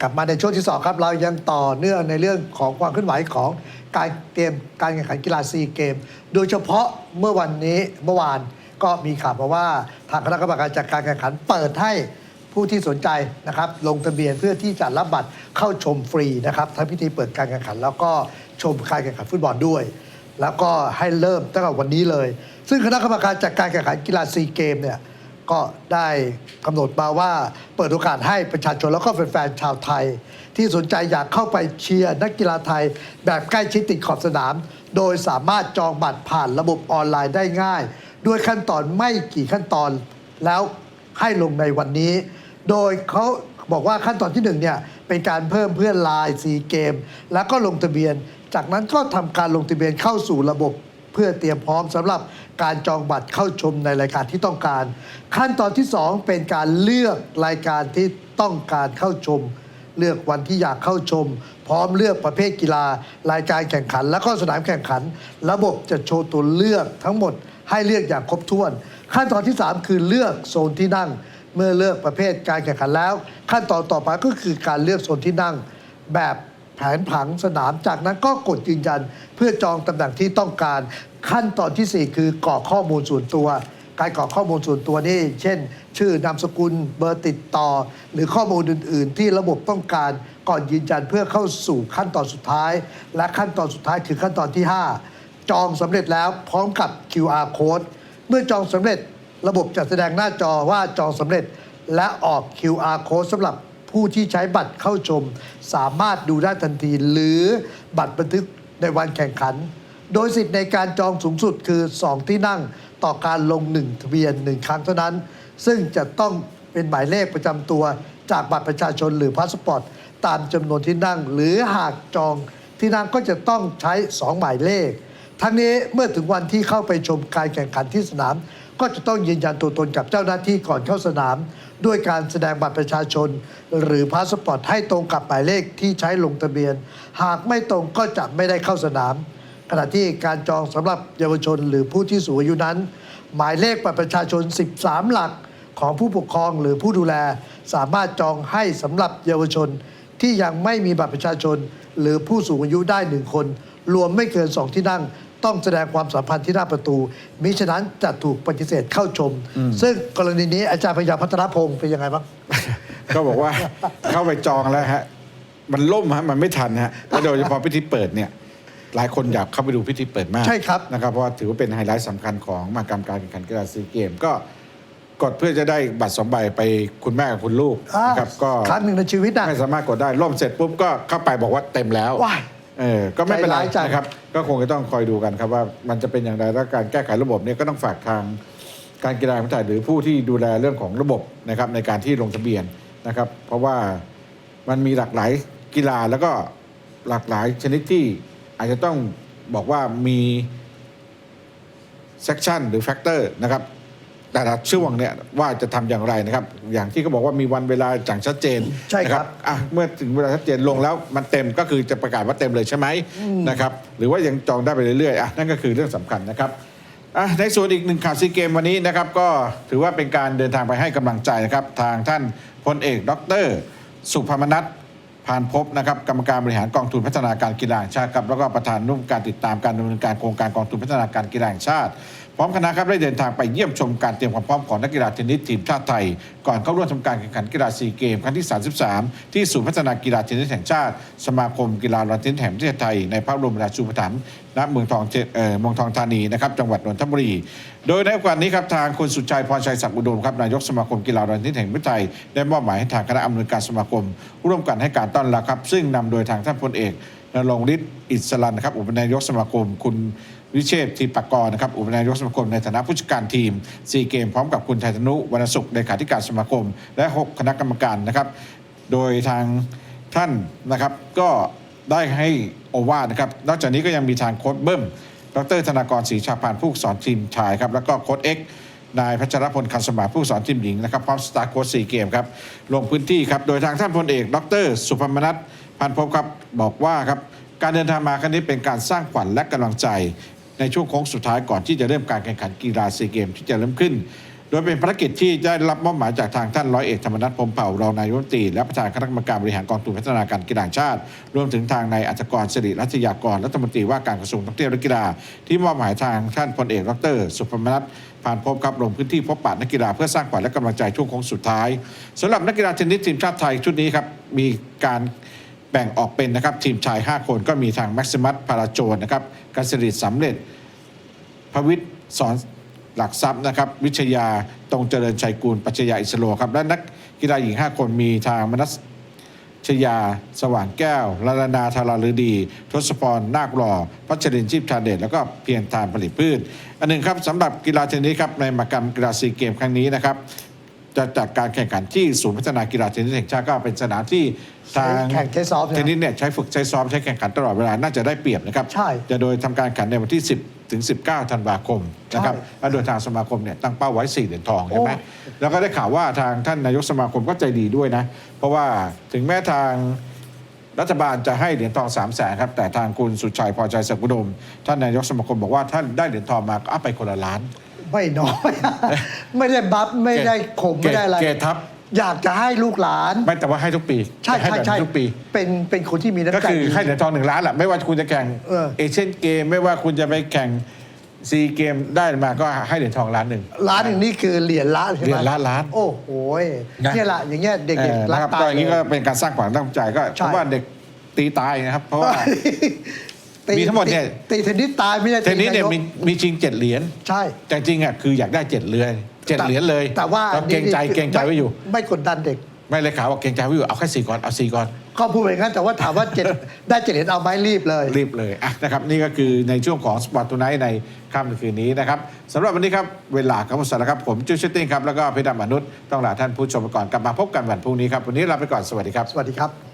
กลับมาในช่วงที่สองครับ เรายังต่อเนื่องในเรื่องของความเคลื่อนไหวของการเตรียมการแข่งขันกีฬาซีเกม โดยเฉพาะเมื่อวันนี้เมื่อวานก็มีข่าวมาว่าทางคณะกรรมการจัดการแข่งขันเปิดให้ผู้ที่สนใจนะครับลงทะเบียนเพื่อที่จะรับบัตรเข้าชมฟรีนะครับทั้งพิธีเปิดการแข่งขัน แล้วก็ชมการแข่งขันฟุตบอลด้วย แล้วก็ให้เริ่มตั้งแต่วันนี้เลย ซึ่งคณะกรรมการจัดการแข่งขันกีฬาซีเกมเนี่ย ก็ได้กำหนดมาว่าเปิดโอกาสให้ประชาชนแล้วก็แฟนๆชาวไทย ที่สนใจอยากเข้าไปเชียร์นักกีฬาไทย แบบใกล้ชิดติดขอบสนาม โดยสามารถจองบัตรผ่านระบบออนไลน์ได้ง่าย ด้วยขั้นตอนไม่กี่ขั้นตอนแล้วให้ลงในวันนี้ โดยเขาบอกว่าขั้นตอนที่หนึ่งเนี่ยเป็นการเพิ่มเพื่อนไลน์ซีเกม แล้วก็ลงทะเบียน จากนั้นก็ทำการลงทะเบียนเข้าสู่ระบบ พื่อเตรียมพร้อมสำหรับการจองบัตรเข้าชมในรายการที่ต้องการ ขั้นตอนที่ 2 เป็นการเลือกรายการที่ต้องการเข้าชม เลือกวันที่อยากเข้าชม พร้อมเลือกประเภทกีฬา รายการแข่งขัน และก็สนามแข่งขัน ระบบจะโชว์ตัวเลือกทั้งหมดให้เลือกอย่างครบถ้วน ขั้นตอนที่ 3 คือเลือกโซนที่นั่ง เมื่อเลือกประเภทการแข่งขันแล้ว ขั้นตอนต่อไปก็คือการเลือกโซนที่นั่ง แบบแผนผังสนามจากนั้นก็กดยืนยัน เพื่อจองตำแหน่งที่ต้องการ ขั้นตอนทีสี่ 4 คือกรอกข้อมูลส่วนตัว การกรอกข้อมูลส่วนตัวนี่เช่น ชื่อนามสกุลเบอร์ติดต่อ หรือข้อมูลอื่น ๆ ที่ระบบต้องการก่อนยืนยันเพื่อเข้าสู่ขั้นตอนสุดท้าย และขั้นตอนสุดท้ายคือขั้นตอนที่ 5 จองสำเร็จแล้วพร้อมกับ QR code เมื่อจองสำเร็จระบบจะแสดงหน้าจอว่าจองสำเร็จและออก QR code สำหรับผู้ที่ใช้บัตรเข้าชม สามารถดูได้ทันที หรือบัตรบันทึกในวันแข่งขัน โดยสิทธิ์ในการจองสูงสุดคือ 2 ที่นั่งต่อการลง 1 ทะเบียน 1 ครั้งเท่านั้น ซึ่งจะต้องเป็นหมายเลขประจำตัวจากบัตรประชาชนหรือพาสปอร์ตตามจำนวนที่นั่ง หรือหากจองที่นั่งก็จะต้องใช้ 2 หมายเลข ทั้งนี้เมื่อถึงวันที่เข้าไปชมการแข่งขันที่สนาม ก็จะต้องยืนยันตัวตนกับเจ้าหน้าที่ก่อนเข้าสนาม ด้วยการแสดงบัตรประชาชน หรือพาสปอร์ตให้ตรงกับหมายเลขที่ใช้ลงทะเบียน หากไม่ตรงก็จะไม่ได้เข้าสนาม ขณะที่การจองสำหรับเยาวชนหรือผู้ที่สูงอายุนั้น หมายเลขบัตรประชาชน 13 หลักของผู้ปกครองหรือผู้ดูแล สามารถจองให้สำหรับเยาวชน ที่ยังไม่มีบัตรประชาชน หรือผู้สูงอายุได้หนึ่งคน รวมไม่เกินสองที่นั่ง ต้องแสดงความสัมพันธ์ที่หน้าประตู มิฉะนั้นจะถูกปฏิเสธเข้าชม ซึ่งกรณีนี้อาจารย์พยาพัฒนพงศ์เป็นยังไงบ้าง ก็บอกว่าเข้าไปจองแล้วฮะ มันล่มฮะ มันไม่ทันฮะแล้วโดยเฉพาะพิธีเปิดเนี่ย หลายคนอยากเข้าไปดูพิธีเปิดมากใช่ครับ นะครับเพราะว่าถือว่าเป็นไฮไลท์สำคัญของมหากรรมการแข่งขันกีฬาซีเกมก็กดเพื่อจะได้บัตรสองใบไปคุณแม่กับคุณลูกอ่านะครับก็ครั้งหนึ่งในชีวิตนะ ไม่สามารถกดได้ล่มเสร็จปุ๊บก็เข้าไปบอกว่าเต็มแล้วว้ายเออก็ไม่เป็นไรใจร้ายจัง นะครับ ก็คงจะต้องคอยดูกันครับว่ามันจะเป็นอย่างไรแล้วการแก้ไขระบบเนี่ยก็ต้องฝากทางการกีฬาแห่งประเทศไทยหรือผู้ที่ดูแลเรื่องของระบบนะครับในการที่ลงทะเบียนนะครับ เพราะว่ามันมีหลากหลายกีฬาแล้วก็หลากหลายชนิดที่ อาจจะต้องบอกว่ามีเซ c ชันหรือแฟกเตอร์นะครับแต่ละช่วงเนี่ยว่าจะทำอย่างไรนะครับ อย่างที่เขาบอกว่ามีวันเวลาจังชัดเจนใช่ครับนะอะเมื่อถึงเวลาชัดเจนลงแล้วมันเต็มก็คือจะประกาศว่าเต็มเลยใช่ไหมนะครับหรือว่ายังจองได้ไปเรื่อยๆอะนั่นก็คือเรื่องสำคัญนะครับอะในส่วนอีกหนึ่งข่าวซีเกมวันนี้นะครับ ก็ถือว่าเป็นการเดินทางไปให้กำลังใจนะครับ ทางท่านพลเอก ดร สุภมนัท พานพบนะครับกรรมการบริหารกองทุนพัฒนาการกีฬาแห่งชาติครับแล้วก็ประธานนุ่มการติดตามการดำเนินการโครงการกองทุนพัฒนาการกีฬาแห่งชาติ พร้อมคณะครับได้เดินทางไปเยี่ยมชมการเตรียมความพร้อมของนักกีฬาเทนนิสทีมชาติไทย ก่อนเข้าร่วมทำการแข่งขันกีฬาซีเกมครั้งที่ 33 ที่ศูนย์พัฒนากีฬาเทนนิสแห่งชาติ สมาคมกีฬาลอนเทนนิสแห่งประเทศไทย ในพระบรมราชูปถัมภ์ณเมืองทองเอ่อเมืองทองธานีนะครับจังหวัดนนทบุรี โดยในโอกาสนี้ครับทางคุณสุชัยพรชัยศักดิ์อุดมครับนายกสมาคมกีฬาลอนเทนนิสแห่งประเทศไทยได้มอบหมายให้ทางคณะอำนวยการสมาคม ร่วมกันให้การต้อนรับครับซึ่งนำโดยทางท่านพลเอกนรงฤทธิ์อิสรันนะครับอุปนายกสมาคมคุณ วิเชษทีปกรณ์นะครับอุปนายกสมาคมในฐานะผู้จัดการทีมซีเกมพร้อมกับคุณไทยธนุวรรณสุขเลขาธิการสมาคม และ 6 คณะกรรมการนะครับ โดยทางท่านนะครับก็ได้ให้โอวาทนะครับ นอกจากนี้ก็ยังมีทางโค้ชเบิ้มดรธนากรศรีชาพานผู้สอนทีมชายครับแล้วก็โค้ชเอ็กซ์นายพัชรพลคันสมาผู้สอนทีมหญิงนะครับพร้อมสตาร์โค้ชซีเกมครับลงพื้นที่ครับโดยทางท่านพลเอกดร สุพมนัทพันพบครับบอกว่าครับการเดินทางมาครั้งนี้เป็นการสร้างขวัญและกำลังใจ ในช่วงโค้งสุดท้ายก่อนที่จะเริ่มการแข่งขันกีฬาซีเกมที่จะเริ่มขึ้น โดยเป็นภารกิจที่ได้รับมอบหมายจากทางท่านร้อยเอกธรรมนัฐพรมเผ่ารองนายกรัฐมนตรีและประธานคณะกรรมการบริหารกองทุนพัฒนาการกีฬาชาติ รวมถึงทางนายอัจกรสิริรัตยากรรัฐมนตรีว่าการกระทรวงท่องเที่ยวและกีฬา ที่มอบหมายทางท่านพลเอกดร สุพรรณนัทผ่านพบครับลงพื้นที่พบปะนักกีฬาเพื่อสร้างขวัญและกำลังใจช่วงโค้งสุดท้ายสำหรับนักกีฬาเทนนิสทีมชาติไทยชุดนี้ครับมีการ แบ่งออกเป็นนะครับทีมชาย 5 คนก็มีทางแม็กซิมัสพาราโจนนะครับกัสริตสำเร็จ พวิทย์สอนหลักทรัพย์นะครับ วิชยาตรงเจริญชัยกูล ปัชญาอิสโลครับ และนักกีฬาหญิง 5 คนมีทางมนัสชยา สว่างแก้วลาลนาธาราลือดี ทศพร นาคหล่อพัชรินชีพชาเดชแล้วก็เพียงทานผลิตพืช อันหนึ่งครับสำหรับกีฬาเทนนิสครับในมหกรรมกีฬาซีเกมครั้งนี้นะครับ จะจัดการแข่งขันที่ศูนย์พัฒนากีฬาเทนนิสแห่งชาติก็เป็นสนามที่ทางแข่งใช้ซ้อมใช่ไหมเทนนิสเนี่ยใช้ฝึกใช้ซ้อมใช้แข่งขันตลอดเวลาน่าจะได้เปรียบนะครับใช่จะโดยทำการแข่งขันในวันที่ 10 ถึง 19 ธันวาคมนะครับใช่และโดยทางสมาคมเนี่ยตั้งเป้าไว้ 4 เหรียญทองใช่ไหมโอ้แล้วก็ได้ข่าวว่าทางท่านนายกสมาคมก็ใจดีด้วยนะ เพราะว่าถึงแม้ทางรัฐบาลจะให้เหรียญทอง3 0 0แสนครับ แต่ทางคุณสุชัยพอใจศักดิ์อุดม ท่านนายกสมาคมบอกว่าท่านได้เหรียญทองมาก็เอาไปคนละล้าน ไม่น้อย ไม่ได้บัฟไม่ได้ข่มไม่ได้อะไร เกทับ อยากจะให้ลูกหลาน ไม่แต่ว่าให้ทุกปีใช่ให้ใช่แบบใช่นี้ทุกปี เป็นเป็นคนที่มีน้ำก็ใจคือดีให้เหรียญทองหนึ่งล้านแหละไม่ว่าคุณจะแข่งเออ เอเชียนเกมไม่ว่าคุณจะไปแข่งซีเกมได้มาก็ให้เหรียญทองล้านหนึ่ง ร้านหนึ่งนี่คือเหรียญละใช่ไหมเหรียญละล้าน โอ้โหนะเนี่ยแหละอย่างเงี้ยเด็กเออๆรันะกครับตาก็ย อย่างนี้เลก็ยเป็นการสร้างความตั้งใจก็ใช่ เพราะว่าเด็กตีตายนะครับ เพราะว่าตี มีทั้งหมดเนี่ย ตีตีเทนนิสตายไม่ได้เทนนิสเนี่ยตีมีมีชิงเจ็ดเหรียญใช่ แต่จริงๆอะคืออยากได้เจ็ดเหรียญเจ็ดเหรียญเลยแต่ว่าเกรงใจเกรงใจไว้อยู่ไม่ไม่กดดันเด็ก ไม่เลยข่าวว่าเกรงใจไว้อยู่เอาแค่สี่ก่อนเอาสี่ก่อน ก็พูดไปงั้นแต่ว่าถามว่าเจ็ด ได้เจ็ดเหรียญเอาไหมรีบเลย รีบเลยอะนะครับนี่ก็คือในช่วงของสปอร์ตทูไนท์ในค่ำคืนนี้นะครับสำหรับวันนี้ครับ เวลาครับหมดแล้วครับผมจูเชตติ้งครับ แล้วก็เพชรดำมนุษย์ต้องลาท่านผู้ชมไปก่อนกลับมาพบกันวันพรุ่งนี้ครับ วันนี้ลาไปก่อนสวัสดีครับ สวัสดีครับ